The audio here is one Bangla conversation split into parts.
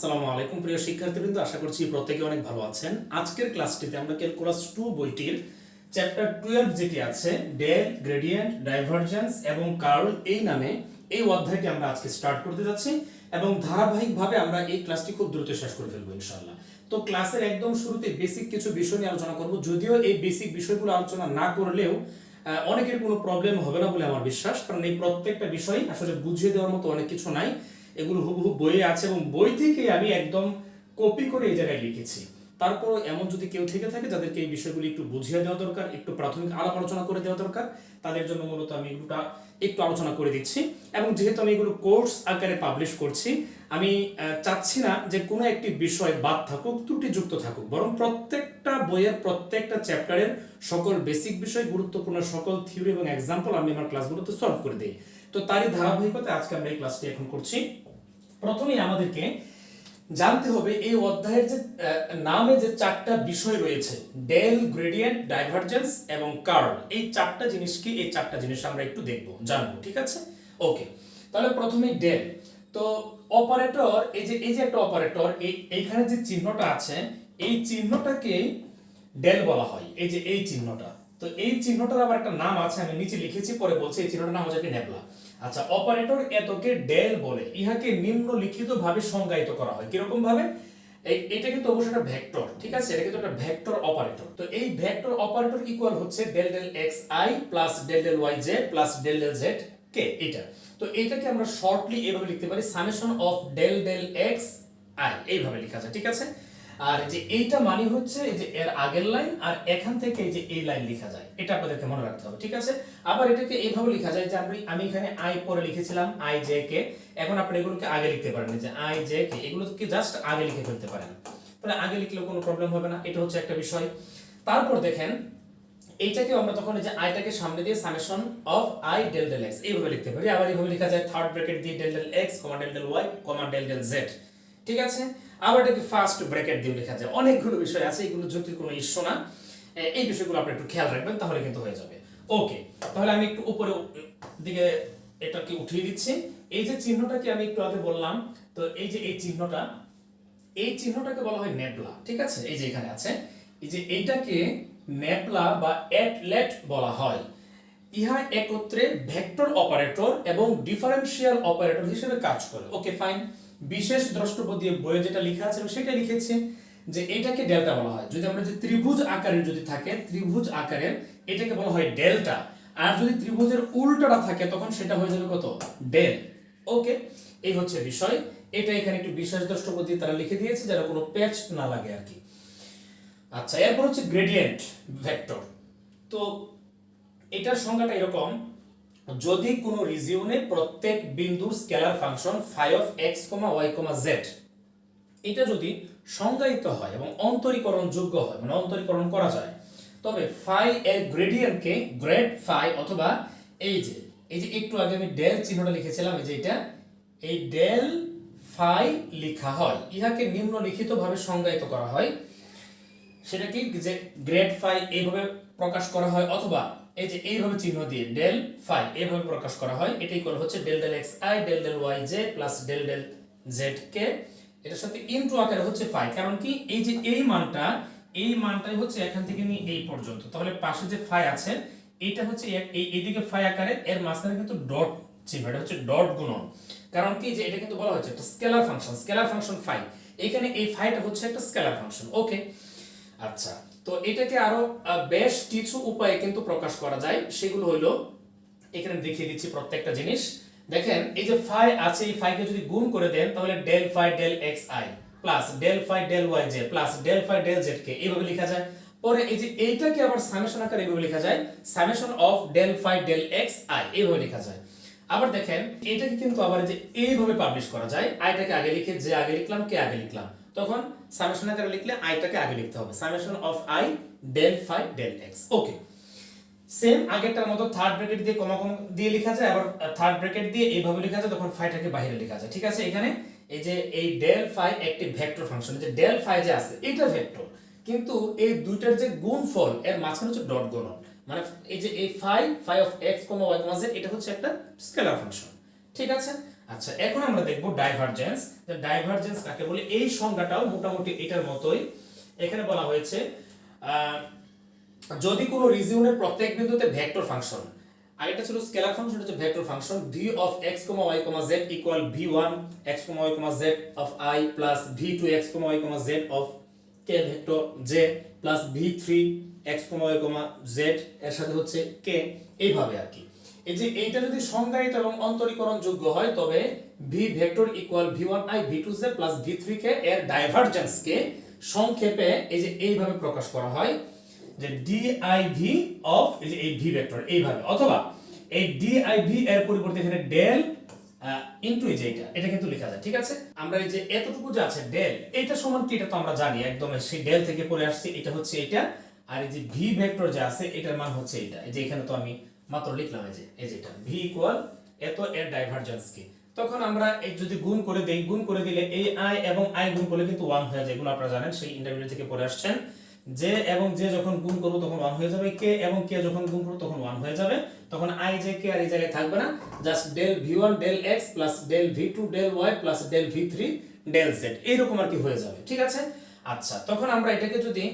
আসসালামু আলাইকুম প্রিয় শিক্ষার্থীবৃন্দ, আশা করছি প্রত্যেকে অনেক ভালো আছেন। আজকের ক্লাসটিতে আমরা ক্যালকুলাস টু বইটির চ্যাপ্টার টুয়েলভ যেটি আছে ডেল গ্রেডিয়েন্ট, ডাইভারজেন্স এবং কার্ল এই নামে এই অধ্যায়টি আমরা আজকে স্টার্ট করতে যাচ্ছি এবং ধারাবাহিকভাবে আমরা এই ক্লাসটি খুব দ্রুত শেষ করে ফেলব ইনশাআল্লাহ। তো ক্লাসের একদম শুরুতে বেসিক কিছু বিষয় নিয়ে আলোচনা করব। যদিও এই বেসিক বিষয়গুলো আলোচনা না করলেও অনেকের কোনো প্রবলেম হবে না বলে আমার বিশ্বাস, কারণ এই প্রত্যেকটা বিষয় আসলে বুঝিয়ে দেওয়ার মতো অনেক কিছু নাই। এগুলো হুবহু বইয়ে আছে এবং বই থেকে আমি একদম কপি করে এই জায়গায় লিখেছি। তারপর এমন যদি কেউ থেকে থাকে যাদেরকে এই বিষয়গুলি একটু বুঝিয়ে দেওয়া দরকার, একটু প্রাথমিক আলাপ আলোচনা করে দেওয়া দরকার। তাদের জন্য মূলত আমি এগুলোটা একটু আলোচনা করে দিচ্ছি। এবং যেহেতু আমি এগুলো কোর্স আকারে পাবলিশ করছি, আমি চাচ্ছি না যে কোনো একটি বিষয় বাদ থাকুক, ত্রুটিযুক্ত থাকুক। বরং প্রত্যেকটা বইয়ের প্রত্যেকটা চ্যাপ্টারের সকল বেসিক বিষয়, গুরুত্বপূর্ণ সকল থিওরি এবং এক্সাম্পল আমি আমার ক্লাসগুলোতে সলভ করে দিই। তো তারই ধারাবাহিকতায় আজকে আমরা এই ক্লাসটি এখন করছি। প্রথমেই আমাদেরকে জানতে হবে এই অধ্যায়ের যে নামে যে চারটা বিষয় রয়েছে, ডেল, গ্রেডিয়েন্ট, ডাইভারজেন্স এবং কার্ল। এই চারটা জিনিস কি এই চারটা জিনিস আমরা একটু দেখব, জানব, ঠিক আছে? ওকে, তাহলে প্রথমে ডেল। তো অপারেটর, এই যে এই যে একটা অপারেটর, এই, এইখানে যে চিহ্নটা আছে, এই চিহ্নটাকে ডেল বলা হয়, এই যে, এই চিহ্নটা। তো এই চিহ্নটার আবার একটা নাম আছে, আমি নিচে লিখেছি, পরে বলছি, এই চিহ্নটার নাম হচ্ছে নেবলা আচ্ছা অপারেটর এতকে ডেল বলে, ইহাকে নিম্নলিখিত ভাবে সংজ্ঞায়িত করা হয়। কীরকম ভাবে এটা কিন্তু অবশ্যই একটা ভেক্টর, ঠিক আছে? এটা কিন্তু একটা ভেক্টর অপারেটর তো এই ভেক্টর অপারেটর ইকুয়াল হচ্ছে del del x i plus del del y z plus del del z k, এটা। তো এটাকে আমরা শর্টলি এভাবে লিখতে পারি summation of del del x i, এইভাবে লেখা যায়, ঠিক আছে? আর যে এইটা মানে হচ্ছে যে এর আগের লাইন আর এখান থেকে যে এই লাইন লেখা যায়। এটা আপনাদেরকে মনে রাখতে হবে, ঠিক আছে? আবার এটাকে এইভাবে লেখা যায় যে আমি আমি এখানে আই পরে লিখেছিলাম আই জে কে এখন আপনি এগুলোকে আগে লিখতে পারেন যে আই জে কে এগুলোকে জাস্ট আগে লিখে ফেলতে পারেন। তাহলে আগে লিখলেও কোনো প্রবলেম হবে না, এটা হচ্ছে একটা বিষয়। তারপর দেখেন এইটাকে আমরা তখন যে আইটাকে সামনে দিয়ে summation of i del del x এইভাবে লিখতে পারি। আবার এইভাবে লেখা যায় থার্ড ব্র্যাকেট দিয়ে del del x comma del del y comma del del z ঠিক আছে? আবার এটাকে ফার্স্ট ব্র্যাকেট দিয়ে লেখা যায়। অনেকগুলো বিষয় আছে, এগুলো জটিল কোনো ইস্যু না। এই বিষয়গুলো আপনি একটু খেয়াল রাখবেন, তাহলে কিন্তু হয়ে যাবে। ওকে তাহলে আমি একটু উপরে দিকে এটাকে উঠিয়ে দিচ্ছি। এই যে চিহ্নটাকে আমি একটু আগে বললাম, তো এই যে এই চিহ্নটা, এই চিহ্নটাকে বলা হয় নেবলা ঠিক আছে? এই যে এখানে আছে, এই যে এইটাকে নেবলা বা অ্যাটলেট বলা হয়। ইহা একত্রে ভেক্টর অপারেটর এবং ডিফারেনশিয়াল অপারেটর হিসেবে কাজ করে। ওকে ফাইন বিশেষ দ্রষ্টব্য দিয়ে বইয়ে যেটা লেখা আছে সেটা লিখেছি যে এটাকে ডেল্টা বলা হয়। যদি আমরা যে ত্রিভুজ আকারের যদি থাকে, ত্রিভুজ আকারের, এটাকে বলা হয় ডেল্টা। আর যদি ত্রিভুজের উল্টাটা থাকে, তখন সেটা হয়ে যাবে কত? ডেল। ওকে? এই হচ্ছে বিষয়। এটা এখানে একটু বিশেষ দ্রষ্টব্য দিয়ে তারা লিখে দিয়েছে যারা কোনো প্যাচ না লাগে আর কি। আচ্ছা এরপর হচ্ছে গ্রেডিয়েন্ট ভেক্টর তো, এটার সংজ্ঞাটা এরকম যদি কোনো রিজিওনে প্রত্যেক বিন্দুর scalar function phi of x comma y comma z এটা যদি সংজ্ঞায়িত হয় এবং অন্তরীকরণ যোগ্য হয় মানে অন্তরীকরণ করা যায়, তবে ফাই এর গ্রেডিয়েন্টকে গ্রেড ফাই অথবা এই যে এই যে একটু আগে আমি ডেল চিহ্নটা লিখেছিলাম, এই যে এটা, এই ডেল ফাই লেখা হয়, ইহাকে নিম্নলিখিতভাবে সংজ্ঞায়িত করা হয়। সেটা কি যে গ্রেড ফাই এইভাবে প্রকাশ করা হয়, অথবা এই যে এইভাবে চিহ্ন দিয়ে ডেল ফাই এইভাবে প্রকাশ করা হয়, এটাই করা হচ্ছে del del x i del del y j plus del del z k এটার সাথে ইনটু আকারে হচ্ছে ফাই কারণ কি এই যে এই মানটা, এই মানটাই হচ্ছে এখান থেকে নিয়ে এই পর্যন্ত। তাহলে পাশে যে ফাই আছে, এটা হচ্ছে এই এদিকে ফাই আকারে, এর মাঝখানে কিন্তু ডট চিহ্ন, এটা হচ্ছে ডট গুণন। কারণ কি যে এটা কিন্তু বলা হচ্ছে একটা scalar function scalar function phi এখানে এই ফাইটা হচ্ছে একটা স্কেলার ফাংশন ওকে আচ্ছা। তো এটাকে আরও বেশ কিছু উপায়ে কিন্তু প্রকাশ করা যায়। সেগুলো হলো এখানে দেখিয়ে দিচ্ছি প্রত্যেকটা জিনিস। দেখেন, এই যে ফাই আছে, এই ফাইকে যদি গুণ করে দেন, তাহলে del phi del x i plus del phi del y j plus del phi del z k. এইভাবে লেখা যায়। পরে এই যে এইটাকে আবার সামেশন আকারে এইভাবে লেখা যায় summation of del phi del x i, এইভাবে লেখা যায়। আবার দেখেন, এটাকে কিন্তু আবার যে এইভাবে পাবলিশ করা যায়। আইটাকে আগে লিখে, যে আগে লিখলাম, কে আগে লিখলাম? তখন সামেশন আকারে লিখলে আইটাকে আগে লিখতে হবে। Summation of i del phi del x okay same আগেরটার মতো থার্ড ব্র্যাকেট দিয়ে কমা কমা দিয়ে লেখা যায়, আবার থার্ড ব্র্যাকেট দিয়ে এইভাবে লেখা যায়, তখন ফাইটাকে বাইরে লেখা যায়। ঠিক আছে? এখানে এই যে এই ডেল ফাই একটি ভেক্টর ফাংশন যে ডেল ফাই যে আছে, এটা ভেক্টর কিন্তু এই দুইটার যে গুণফল, এর মাঝখানে হচ্ছে ডট গুণন। মানে এই যে এই phi phi of x comma y comma z এটা হচ্ছে একটা স্কেলার ফাংশন ঠিক আছে? আচ্ছা এখন আমরা দেখব ডাইভারজেন্স ডাইভারজেন্স কাকে বলে? এই সংজ্ঞাটাও মোটামুটি এটার মতোই। এখানে বলা হয়েছে যদি কোনো রিজিওনের প্রত্যেক বিন্দুতে ভেক্টর ফাংশন আরেকটা ছিল স্কেলার ফাংশন হচ্ছে vector function v of x, y, z equal v1 x, y, z of i plus v2 x, y, z of k vector j plus v3 x, y, z এর সাথে হচ্ছে k এইভাবে আর কি। এই যে এইটা যদি সংজ্ঞায়িত এবং হয়, তবে v vector equal v1i v2z plus v3k এর ডাইভারজেন্সকে সংক্ষেপে এই যে এইভাবে প্রকাশ করা হয়, যে অফ এই যে এই v ভেক্টর এইভাবে। অথবা এই এর পরিবর্তে এখানে ডেল ইনটু এই যে এটা এটা কিন্তু লেখা যায়, ঠিক আছে? আমরা এই যে এতটুকু যে আছে ডেল এটা সমান কি এটা তো আমরা জানি, একদম সেই ডেল থেকে পড়ে আসছে, এটা হচ্ছে এটা আর এই যে v ভেক্টর যে আছে, এটার মান হচ্ছে এটা এই যে এখানে তো আমি মাত্র লিখলাম এই যে এই যে এটা, v ইকুয়াল এত এর ডাইভারজেন্স কি? তখন আমরা এই যদি গুণ করে দেই, গুণ করে দিলে এই i এবং i গুণ করলে কিন্তু 1 হয়ে যায়। এগুলো আপনারা জানেন, সেই ইন্টারভিউ থেকে পড়ে আসছেন। যে এবং যে যখন গুণ করব তখন 1 হয়ে যাবে। কে এবং কে যখন গুণ করব তখন 1 হয়ে যাবে। তখন আই যে কে আর এই জায়গায় থাকবে না। Just del v1 del x plus del v2 del y plus del v3 del z এইরকম আর কি হয়ে যাবে। ঠিক আছে? আচ্ছা তখন আমরা এটাকে যদি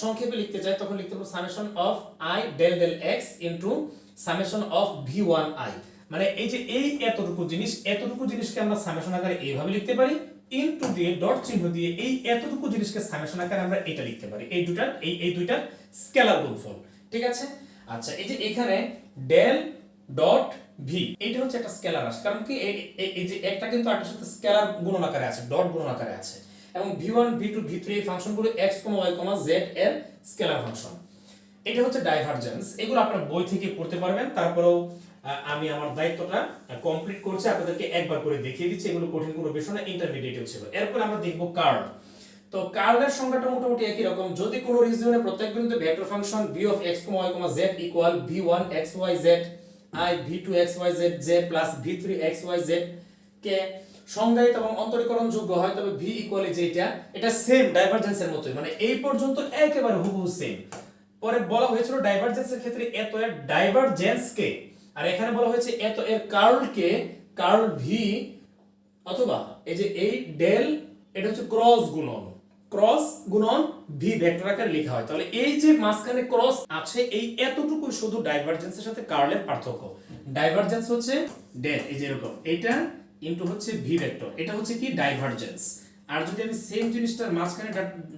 সংক্ষেপে লিখতে চাই, তখন লিখতে পারব summation of i del del x into summation of v one i মানে এই যে এই এতটুকু জিনিস, এতটুকু জিনিসকে আমরা সামেশন আকারে এইভাবে লিখতে পারি ইনটু দিয়ে ডট চিহ্ন দিয়ে এই এতটুকু জিনিসকে সামেশন আকারে আমরা এটা লিখতে পারি। এই দুটার এই এই দুইটার স্কেলার গুণফল। ঠিক আছে? আচ্ছা এই যে এখানে ডেল ডট ভি এটা হচ্ছে একটা স্কেলার রাশি। কারণ কি এই যে একটা কিন্তু আরেকটার সাথে স্কেলার গুণন আকারে আছে ডট গুণন আকারে আছে। এবং v one v two v three এই ফাংশনগুলো x comma y comma z এর স্কেলার ফাংশন এটা হচ্ছে ডাইভারজেন্স এগুলো আপনার বই থেকে পড়তে পারবেন। তারপরেও আমি আমার দায়িত্বটা কমপ্লিট করছি। আপনাদেরকে একবার করে দেখিয়ে দিচ্ছি। এগুলো কঠিন কোনো বিষয় না ইন্টারমিডিয়েটেও ছিল। এরপর আমরা দেখব কার্ল তো কার্লের সংখ্যাটা মোটামুটি একই রকম। যদি কোনো রিজিয়নে প্রত্যেক বিন্দুতে vector function v of x, y, z equal v1 xyz i v2 xyz z plus v3 xyz k সংজ্ঞায়িত এবং অন্তরীকরণ যোগ্য হয়, তবে ভি ইকুয়াল যেটা এটা সেম ডাইভারজেন্সের মতোই মানে এই পর্যন্ত একেবারে হুবহু সেম পরে বলা হয়েছিল ডাইভারজেন্সের ক্ষেত্রে এত এর ডাইভারজেন্স কে, আর এখানে বলা হয়েছে এত এর কার্ল কে কার্ল ভি অথবা এই যে এই ডেল এটা হচ্ছে ক্রস গুণন। ক্রস গুণন ভি ভেক্টর আকারে লেখা হয়। তাহলে এই যে মাঝখানে ক্রস আছে, এই এতটুকু শুধু ডাইভারজেন্সের সাথে কার্লের পার্থক্য। ডাইভারজেন্স হচ্ছে ডেল এই যে এরকম। এইটা ইনটু হচ্ছে ভি ভেক্টর এটা হচ্ছে কি ডাইভারজেন্স আর যদি আমি সেম জিনিসটার মাঝখানে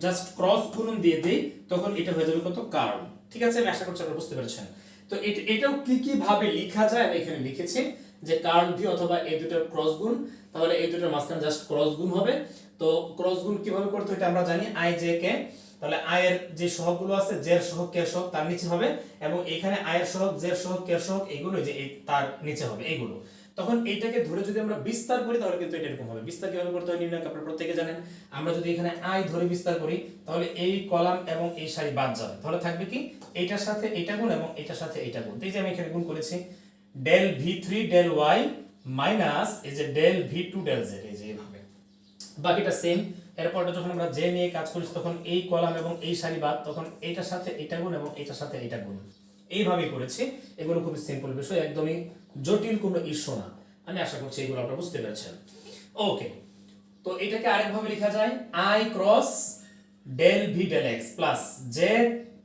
জাস্ট ক্রস গুণন দিয়ে দেই, তখন এটা হয়ে যাবে কত কার্ল ঠিক আছে? আমি আশা করছি আপনারা বুঝতে পেরেছেন। তো এটাও কি কি ভাবে লেখা যায় আমি এখানে লিখেছি, যে কার্ল ভি অথবা এই দুটোর ক্রস গুণ, তাহলে এই দুটোর মাঝখানে জাস্ট ক্রস গুণ হবে। তো ক্রস গুণ কীভাবে করতে এটা আমরা জানি আই জে কে তাহলে আই এর যে সহগগুলো আছে জের সহগ কে সহগ, তার নিচে হবে। এবং এখানে আই এর সহগ জের সহগ কে সহগ, এগুলো যে তার নিচে হবে এইগুলো তখন এইটাকে ধরে যদি আমরা বিস্তার করি, তাহলে কিন্তু এটা এরকম হবে। বিস্তার কীভাবে করতে হয়, নির্ণয় আপনারা প্রত্যেকে জানেন। আমরা যদি এখানে আই ধরে বিস্তার করি, তাহলে এই কলাম এবং এই সারি বাদ যাবে। তাহলে থাকবে কি? এইটার সাথে এইটা গুণ এবং এটার সাথে এটা গুণ। এই যে আমি এখানে গুণ করেছি del v three del y minus এই যে del v two del z এই যে এইভাবে বাকিটা সেম এরপরটা যখন আমরা জে নিয়ে কাজ করি তখন এই কলাম এবং এই সারি বাদ, তখন এইটার সাথে এটা গুণ এবং এটার সাথে এটা গুণ। এইভাবেই করেছি। এগুলো খুবই সিম্পল বিষয়, একদমই জটিল কোনো ইস্যু না। আমি আশা করছি এগুলো আপনারা বুঝতে পেরেছেন। ওকে তো এটাকে আরেকভাবে লেখা যায় i cross del v del x plus j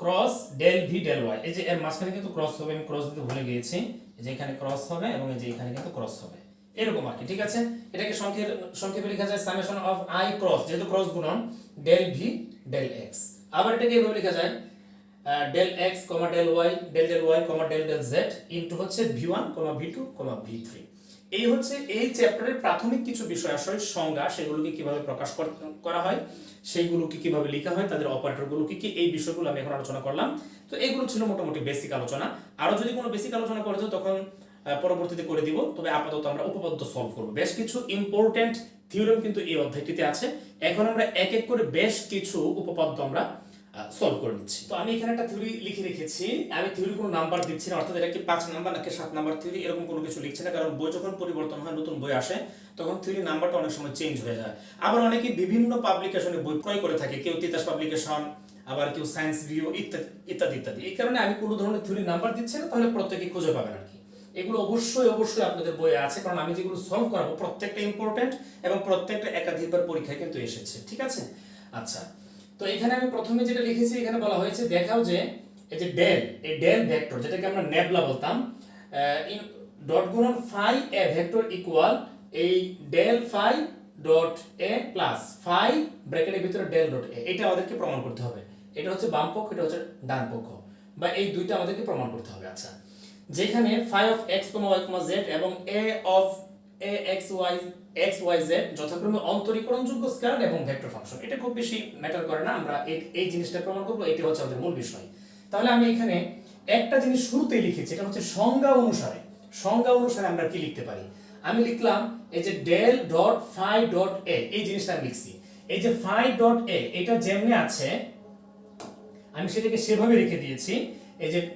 cross del v del y এই যে এর মাঝখানে কিন্তু ক্রস হবে, আমি ক্রস দিতে ভুলে গিয়েছি। যে এখানে ক্রস হবে এবং এই যে এখানে কিন্তু ক্রস হবে। এরকম আর কি, ঠিক আছে? এটাকে সংক্ষেপে সংক্ষেপে লেখা যায় সামেশন অফ আই ক্রস যেহেতু ক্রস গুণন ডেল ভি ডেল এক্স আবার এটাকে এভাবে লেখা যায় del x comma del y del del y comma del del z into হচ্ছে v one comma v two comma v three এই হচ্ছে এই চ্যাপ্টারের প্রাথমিক কিছু বিষয়, আসলে সংজ্ঞা, সেগুলোকে কীভাবে প্রকাশ করা হয়, সেইগুলোকে কীভাবে লেখা হয়, তাদের অপারেটরগুলো কি এই বিষয়গুলো আমি এখন আলোচনা করলাম। তো এগুলো ছিল মোটামুটি বেসিক আলোচনা। আরও যদি কোনো বেসিক আলোচনা করতে হয় তখন পরবর্তীতে করে দিব। তবে আপাতত আমরা উপপাদ্য সলভ করব। বেশ কিছু ইম্পর্টেন্ট থিওরেম কিন্তু এই অধ্যায়টিতে আছে। এখন আমরা এক এক করে বেশ কিছু উপপাদ্য আমরা সলভ করে নিচ্ছি। তো আমি এখানে একটা থিওরি লিখে রেখেছি। আমি থিওরি কোনো নাম্বার দিচ্ছি না, অর্থাৎ এটা কি পাঁচ নাম্বার নাকি সাত নাম্বার থিওরি এরকম কোনো কিছু লিখছি না, কারণ বই যখন পরিবর্তন হয়, নতুন বই আসে, তখন থিওরি নাম্বারটা অনেক সময় চেঞ্জ হয়ে যায়। আবার অনেকে বিভিন্ন পাবলিকেশনে বই ক্রয় করে থাকে, কেউ তিতাস পাবলিকেশন আবার কেউ সায়েন্স ভিউ ইত্যাদি ইত্যাদি ইত্যাদি। এই কারণে আমি কোনো ধরনের থিওরি নাম্বার দিচ্ছি না, তাহলে প্রত্যেকে খুঁজে পাবেন আর কি। এগুলো অবশ্যই অবশ্যই আপনাদের বইয়ে আছে, কারণ আমি যেগুলো সলভ করাবো, প্রত্যেকটা ইম্পর্টেন্ট এবং প্রত্যেকটা একাধিকবার পরীক্ষায় কিন্তু এসেছে, ঠিক আছে? আচ্ছা। তো এখানে আমি প্রথমে যেটা লিখেছি, এখানে বলা হয়েছে দেখাও যে এই যে ডেল এই ডেল ভেক্টর যেটাকে আমরা নেবলা বলতাম ইন ডট গুণন ফাই এ ভেক্টর ইকুয়াল এই del phi dot a plus phi ব্র্যাকেটের ভিতরে ডেল ডট এ এটা আমাদেরকে প্রমাণ করতে হবে। এটা হচ্ছে বাম পক্ষ, এটা হচ্ছে ডান পক্ষ। বা এই দুইটা আমাদেরকে প্রমাণ করতে হবে। আচ্ছা যেখানে phi of x comma y comma z এবং a of a, x, y x, y, z যথাক্রমে অন্তরীকরণযোগ্য স্কেলার এবং ভেক্টর ফাংশন। এটা খুব বেশি ম্যাটার করে না, আমরা এই- জিনিসটা প্রমাণ করব, এটা হচ্ছে আমাদের মূল বিষয়। তাহলে আমি এখানে একটা জিনিস শুরুতেই লিখেছি, এটা হচ্ছে সংজ্ঞা অনুসারে। সংজ্ঞা অনুসারে আমরা কি লিখতে পারি? আমি লিখলাম, এই যে del dot phi dot a, এই জিনিসটা আমি লিখছি। এই যে ফাই ডট এ, এটা যেমনি আছে, আমি সেটাকে সেভাবে রেখে দিয়েছি। এই যে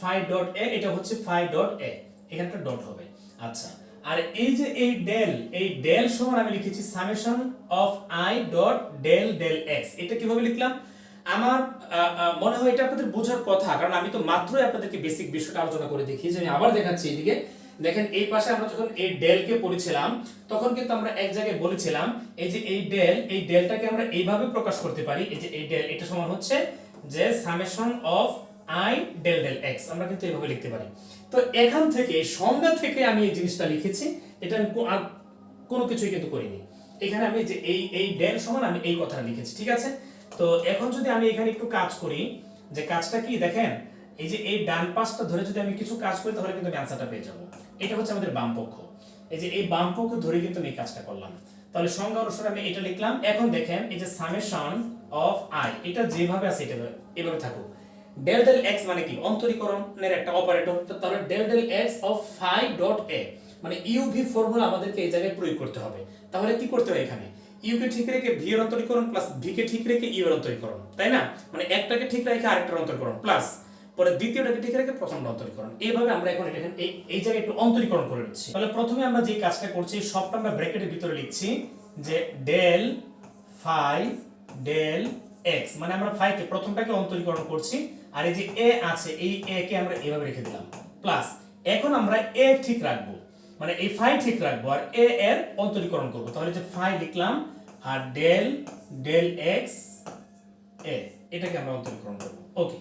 ফাই ডট এ, এটা হচ্ছে ফাই ডট এ এখানটা ডট হবে। আচ্ছা আর এই যে এই ডেল এই ডেল সমান আমি লিখেছি summation of i dot del del x এটা কীভাবে লিখলাম? আমার মনে হয় এটা আপনাদের বোঝার কথা, কারণ আমি তো মাত্রই আপনাদেরকে বেসিক বিষয়টা আলোচনা করে দেখিয়েছি। আমি আবার দেখাচ্ছি এদিকে। দেখেন, এই পাশে আমরা যখন এই ডেলকে পড়েছিলাম, তখন কিন্তু আমরা এক জায়গায় বলেছিলাম, এই যে এই ডেল এই ডেলটাকে আমরা এইভাবে প্রকাশ করতে পারি, এই যে এই ডেল এটা সমান হচ্ছে যে summation of i del del x আমরা কিন্তু এইভাবে লিখতে পারি। তো এখান থেকে সংজ্ঞা থেকে আমি এই জিনিসটা লিখেছি। এটা আমি কোনো কিছুই কিন্তু করিনি। এখানে আমি যে এই এই ডেল সমান আমি এই কথাটা লিখেছি, ঠিক আছে? তো এখন যদি আমি এখানে একটু কাজ করি, যে কাজটা কি, দেখেন, এই যে এই ডান পাশটা ধরে যদি আমি কিছু কাজ করি, তাহলে কিন্তু অ্যান্সারটা পেয়ে যাব। এটা হচ্ছে আমাদের বাম পক্ষ। এই যে এই বাম পক্ষ ধরে কিন্তু আমি কাজটা করলাম। তাহলে সংজ্ঞা অনুসারে আমি এটা লিখলাম। এখন দেখেন, এই যে সামেশন অফ আই এটা যেভাবে আছে, এটা এভাবে থাকুক। ডেল ডেল এক্স মানে কি? অন্তরীকরণের একটা অপারেটর তাহলে del del x of phi dot a মানে ইউভি ফর্মুলা আমাদেরকে এই জায়গায় প্রয়োগ করতে হবে। তাহলে কি করতে হয় এখানে? ইউ কে ঠিক রেখে ভি এর অন্তরীকরণ প্লাস ভি কে ঠিক রেখে ইউ এর অন্তরীকরণ, তাই না? মানে একটাকে ঠিক রেখে আরেকটার অন্তরীকরণ প্লাস পরে দ্বিতীয়টাকে ঠিক রেখে প্রথমটা অন্তরীকরণ। এইভাবে আমরা এখন এটা এই এই জায়গায় একটু অন্তরীকরণ করে নিচ্ছি। তাহলে প্রথমে আমরা যে কাজটা করছি, সবটা আমরা ব্র্যাকেটের ভিতরে লিখছি যে ডেল ফাই ডেল এক্স মানে আমরা ফাইকে প্রথমটাকে অন্তরীকরণ করছি। আর এই যে এ আছে, এই এ কে আমরা এভাবে রেখে দিলাম। প্লাস এখন আমরা এ ঠিক রাখব। মানে এই ফাই ঠিক রাখব আর এ এর অন্তরীকরণ করব। তাহলে যে ফাই লিখলাম আর ডেল ডেল এক্স এ এটাকে আমরা অন্তরীকরণ করব। ওকে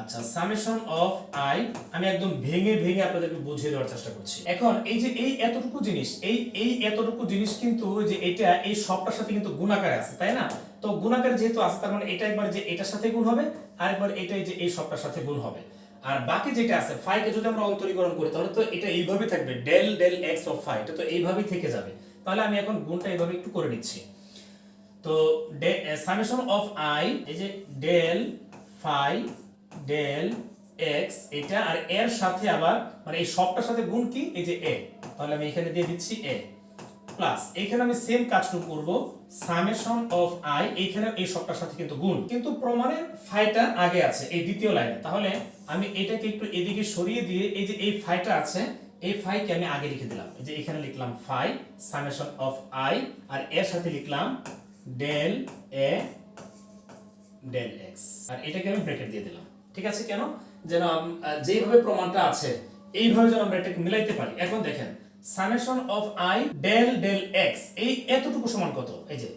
আচ্ছা সামেশন অফ আই আমি একদম ভেঙে ভেঙে আপনাদেরকে বুঝিয়ে দেওয়ার চেষ্টা করছি। এখন এই যে এই এতটুকু জিনিস, এই এই এতটুকু জিনিস কিন্তু যে এটা, এই সবটার সাথে কিন্তু গুণাকারে আছে, তাই না? তো গুণাকারে যেহেতু আছে, তার মানে এটা একবার যে এটার সাথে গুণ হবে আর একবার এটাই যে এই সবটার সাথে গুণ হবে। আর বাকি যেটা আছে ফাইকে যদি আমরা অন্তরীকরণ করি, তাহলে তো এটা এইভাবে থাকবে del del x of phi এটা তো এইভাবেই থেকে যাবে। তাহলে আমি এখন গুণটা এইভাবে একটু করে নিচ্ছি। তো সামেশন অফ আই এই যে ডেল ফাই ডেল এক্স এটা আর এর সাথে আবার মানে এই সবটার সাথে গুণ কি? এই যে এ তাহলে আমি এখানে দিয়ে দিচ্ছি এ প্লাস এখানে আমি সেম কাজটুকু করব সামেশন অফ আই এইখানে এই সবটার সাথে কিন্তু গুণ। কিন্তু প্রমাণে ফাইটা আগে আছে, এই দ্বিতীয় লাইনে তাহলে আমি এটাকে একটু এদিকে সরিয়ে দিয়ে, এই যে এই ফাইটা আছে, এই ফাইকে আমি আগে লিখে দিলাম। যে এখানে লিখলাম ফাই সামেশন অফ আই আর এর সাথে লিখলাম ডেল এ ডেল এক্স আর এটাকে আমি ব্র্যাকেট দিয়ে দিলাম। ঠিক আছে কেন? যেন যেভাবে প্রমাণটা আছে, এইভাবে যেন আমরা এটাকে মিলাইতে পারি। এখন দেখেন summation of i del del x. এই এতটুকু সমান কত? এই যে,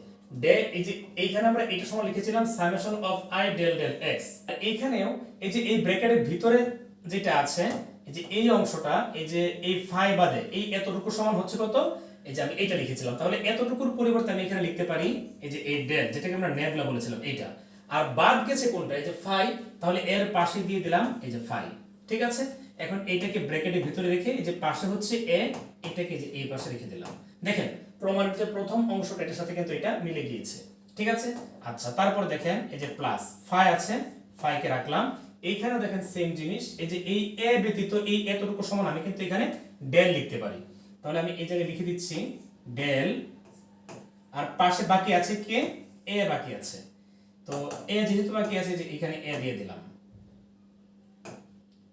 ডে, এই যে, এইখানে আমরা এটা লিখেছিলাম summation of i del del x. আর এইখানেও এই যে, এই ব্র্যাকেটের ভিতরে যেটা আছে, এই যে, এই অংশটা, এই যে, এই ফাই বাদে, এই এতটুকু সমান হচ্ছে কত? এই যে, আমি এইটা লিখেছিলাম। তাহলে এতটুকুর পরিবর্তে আমি এখানে লিখতে পারি, এই যে, এই ডেল, যেটাকে আমরা নেবলা বলেছিলাম, এইটা। আর বাদ গেছে কোনটা? এই যে, ফাই, তাহলে এর পাশে দিয়ে দিলাম, এই যে, ফাই। ঠিক আছে? এখন এটাকে ব্র্যাকেটের ভিতরে রেখে এই যে পাশে হচ্ছে এ, এটাকে যে এই পাশে রেখে দিলাম। দেখেন, প্রমাণের যে প্রথম অংশটা, এটার সাথে কিন্তু এটা মিলে গিয়েছে। ঠিক আছে? আচ্ছা তারপর দেখেন এই যে প্লাস ফাই আছে ফাইকে রাখলাম। এইখানে দেখেন সেম জিনিস, এই যে এই এ ব্যতীত এই এতটুকু সমান, আমি কিন্তু এখানে ডেল লিখতে পারি। তাহলে আমি এই জায়গায় লিখে দিচ্ছি ডেল আর পাশে বাকি আছে কে? এ বাকি আছে। তো এ যেহেতু বাকি আছে যে এখানে এ দিয়ে দিলাম।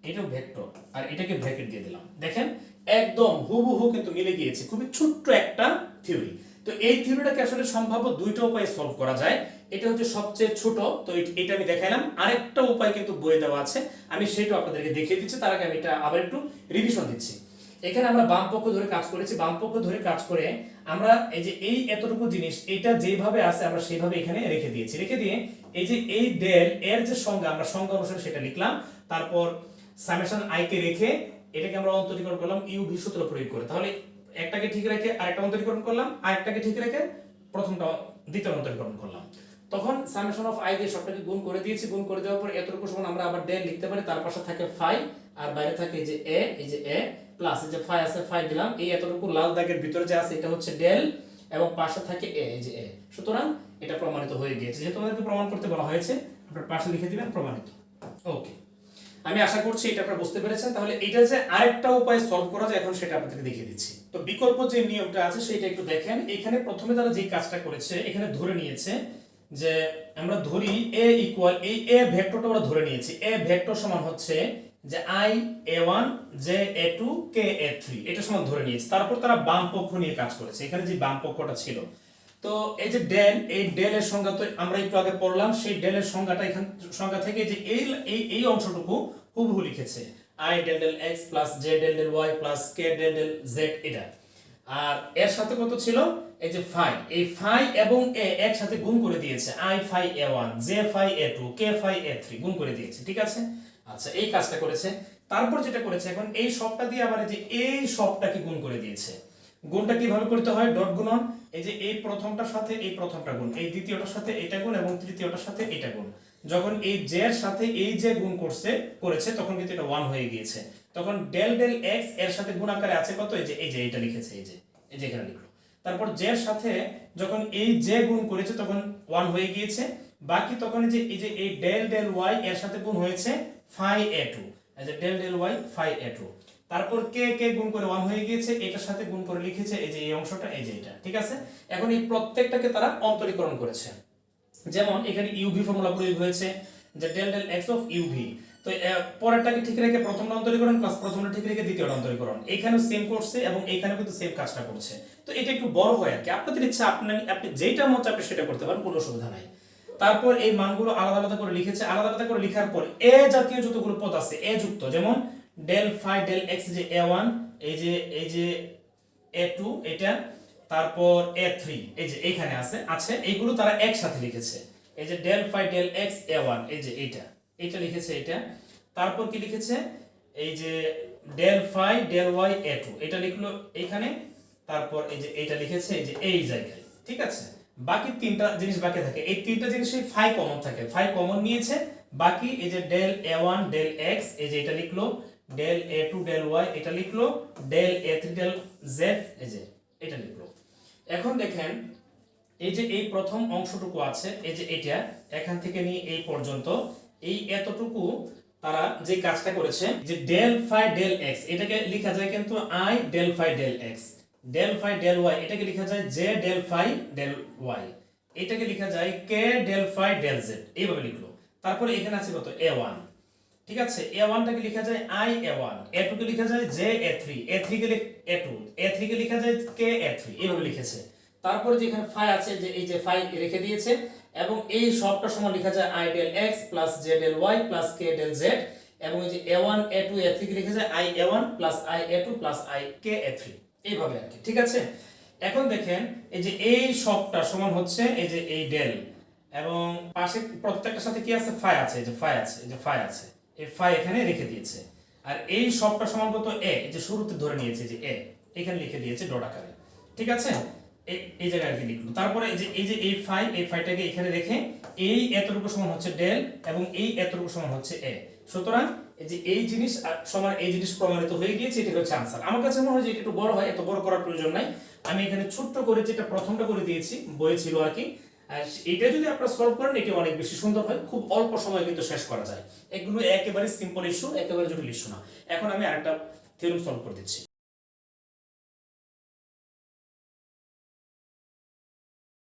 এটাও ভেক্টর, আর এটাকে ব্র্যাকেট দিয়ে দিলাম। দেখেন, একদম হুবহু কিন্তু মিলে গিয়েছে, খুবই ছোট্ট একটা থিওরি তো এই থিওরিটাকে আসলে সম্ভাব্য দুইটা উপায়ে সলভ করা যায়। এটা হচ্ছে সবচেয়ে ছোট, তো এটা আমি দেখাইলাম। আরেকটা উপায় কিন্তু বইয়ে দেওয়া আছে, আমি সেটা আপনাদেরকে দেখিয়ে দিচ্ছি, তার আগে আমি এটা আবার একটু রিভিশন দিচ্ছি। এখানে আমরা বাম পক্ষ ধরে কাজ করেছি, বাম পক্ষ ধরে কাজ করে আমরা এই যে এই এতটুকু জিনিস, এটা যেভাবে আছে আমরা সেইভাবে এখানে রেখে দিয়েছি। রেখে দিয়ে এই যে এই ডেল এর যে সংজ্ঞা, আমরা সংজ্ঞা অনুসারে সেটা লিখলাম, তারপর সামেশন আই কে রেখে এটাকে আমরা অন্তরীকরণ করলাম ইউ ভি সূত্র প্রয়োগ করে। তাহলে একটাকে ঠিক রেখে আরেকটা অন্তরীকরণ করলাম, আরেকটাকে ঠিক রেখে প্রথমটা দ্বিতীয় অন্তরীকরণ করলাম। তখন সামেশন অফ আই দিয়ে সবটাকে গুণ করে দিয়েছি। গুণ করে দেওয়ার পর এতটুকু সমান আমরা আবার ডেল লিখতে পারি। তার পাশে থাকে ফাই আর বাইরে থাকে এই যে এ এই যে এ প্লাস এই যে ফাই আছে ফাই দিলাম। এই এতটুকু লাল দাগের ভিতরে যে আছে, এটা হচ্ছে ডেল এবং পাশে থাকে এ এই যে এ সুতরাং এটা প্রমাণিত হয়ে গিয়েছে। যেহেতু আমাদেরকে প্রমাণ করতে বলা হয়েছে, আপনার পাশে লিখে দিবেন প্রমাণিত। ওকে আমি আশা করছি এটা আপনারা বুঝতে পেরেছেন। তাহলে এটা যে আরেকটা উপায় সলভ করা যায়, এখন সেটা আপনাদেরকে দেখিয়ে দিচ্ছি। তো বিকল্প যে নিয়মটা আছে সেটা একটু দেখেন। এখানে প্রথমে তারা যে কাজটা করেছে, এখানে ধরে নিয়েছে যে আমরা ধরি এ ইকুয়াল এই এ ভেক্টরটা আমরা ধরে নিয়েছি। এ ভেক্টর সমান হচ্ছে যে i a one j a two k a three এটা সমান ধরে নিয়েছে। তারপর তারা বাম পক্ষ নিয়ে কাজ করেছে। এখানে যে বাম পক্ষটা ছিল তো এই যে ডেল এই ডেলের সংজ্ঞা তো আমরা একটু আগে পড়লাম, সেই ডেলের সংজ্ঞাটা এখান, সংজ্ঞা থেকে যে এই এই এই অংশটুকু হুবহু লিখেছে। I del del x plus j del del y plus k del del z এটা। আর এর সাথে কত ছিল? এই যে ফাই এই ফাই এবং এ একসাথে গুণ করে দিয়েছে। I phi a one j phi a two k phi a three গুণ করে দিয়েছে, ঠিক আছে? আচ্ছা এই কাজটা করেছে। তারপর যেটা করেছে এখন, এই সবটা দিয়ে আবার যে এই সবটাকে গুণ করে দিয়েছে। গুণটা কীভাবে করতে হয়? ডট গুণন, এই যে এই প্রথমটার সাথে এই প্রথমটা গুণ, এই দ্বিতীয়টার সাথে এটা গুণ এবং তৃতীয়টার সাথে এটা গুণ। যখন এই জে এর সাথে এই যে গুণ করছে, করেছে, তখন কিন্তু এটা ওয়ান হয়ে গিয়েছে। তখন ডেল ডেল এক্সের সাথে গুণ আকারে আছে কত? এই যে এই যে, এটা লিখেছে, এই যে এই যে এখানে লিখলো। তারপর জে এর সাথে যখন এই যে গুণ করেছে, তখন ওয়ান হয়ে গিয়েছে। বাকি তখন যে, এই যে, এই ডেল ডেল ওয়াই এর সাথে গুণ হয়েছে ফাই এ টু এই যে del del y phi a two তারপর কে কে গুণ করে ওয়ান হয়ে গিয়েছে, এটার সাথে গুণ করে লিখেছে, এই যে এই অংশটা, এই যে এটা, ঠিক আছে? এখন এই প্রত্যেকটাকে তারা অন্তরীকরণ করেছে। যেমন এখানে ইউভি ফর্মুলা প্রয়োগ হয়েছে, যে del del x of UV তো পরেরটাকে ঠিক রেখে প্রথমটা অন্তরীকরণ প্লাস প্রথমটা ঠিক রেখে দ্বিতীয়টা অন্তরীকরণ। এখানে সেম করছে এবং এখানে কিন্তু সেম কাজটা করছে। তো এটা একটু বড় হয় আর কি। আপনাদের ইচ্ছা, আপনি আপনি যেটা মত আপনি সেটা করতে পারেন, কোনো অসুবিধা নাই। তারপর এই মানগুলো আলাদা আলাদা করে লিখেছে। আলাদা আলাদা করে লেখার পর এ জাতীয় যতগুলো পদ আছে, এ যুক্ত। যেমন ডেল ফাই ডেল এক্স যে এ ওয়ান এই যে এই যে এ টু এটা, তারপর এ থ্রি এই যে এইখানে আছে আছে, এইগুলো তারা একসাথে লিখেছে। এই যে del phi del x a one এই যে এইটা এইটা লিখেছে এটা। তারপর কি লিখেছে? এই যে del phi del y a two এটা লিখলো এখানে, তারপর এই যে এইটা লিখেছে, এই যে এই জায়গায়, ঠিক আছে? বাকি তিনটা জিনিস বাকি থাকে। এই তিনটা জিনিসই ফাই কমন থাকে। ফাই কমন নিয়েছে, বাকি এই যে del a one del x এই যে এটা লিখলো del a two del y এটা লিখলো del a three del z এই যে, এটা লিখলো। এখন দেখেন, এই যে এই প্রথম অংশটুকু আছে, এই যে এটা, এখান থেকে নিয়ে এই পর্যন্ত, এই এতটুকু তারা যে কাজটা করেছে, যে ডেল ফাই ডেল এক্স এটাকে লেখা যায় কিন্তু i del phi del x del phi del y এটাকে লেখা যায় j del phi del y এটাকে লেখা যায় k del phi del z এইভাবে লিখলো। তারপরে এখানে আছে কত? এ ওয়ান ঠিক আছে? এ ওয়ানটাকে লেখা যায়? I a one a two k লেখা যায় j a three a three k a two a three k লেখা যায় কে এ থ্রি এইভাবে লিখেছে। তারপরে যে এখানে ফাই আছে, যে এই যে ফাই রেখে দিয়েছে, এবং এই সবটা সময় লেখা যায় i del x plus j del y plus k del z এবং এই যে a one a two a three লিখে যায় i a one plus i a two plus i k a three এইভাবে আর কি, ঠিক আছে? এখন দেখেন, এই যে এই সবটা সমান হচ্ছে এই যে এই ডেল এবং পাশে প্রত্যেকটার সাথে কি আছে? ফাই আছে, এই যে ফাই আছে, এই যে ফাই আছে। এই ফাই এখানে রেখে দিয়েছে। আর এই সবটা সমান এ যে শুরুতে ধরে নিয়েছে যে এ এখানে লিখে দিয়েছে ডট আকারে। ঠিক আছে? এই- জায়গায় আর কি লিখলো? তারপরে যে, এই যে এই ফাই এই ফাইটাকে এখানে রেখে এই এতটুকু সমান হচ্ছে ডেল এবং এই এতটুকু সমান হচ্ছে এ সুতরাং এই যে এই জিনিস সমান এই জিনিস প্রমাণিত হয়ে গিয়েছে এটা হচ্ছে আনসার আমার কাছে মনে হয় যে এটা একটু বড় হয়, এত বড় করার প্রয়োজন নাই। আমি এখানে ছোট্ট করে যেটা প্রথমটা করে দিয়েছি বই ছিল আর কি এটা যদি আপনারা সলভ করেন, এটি অনেক বেশি সুন্দর হয়। খুব অল্প সময় কিন্তু শেষ করা যায়। এগুলো একেবারে সিম্পল ইস্যু একেবারে জটিল ইস্যু না। এখন আমি আরেকটা থিওরিম সলভ করে দিচ্ছি।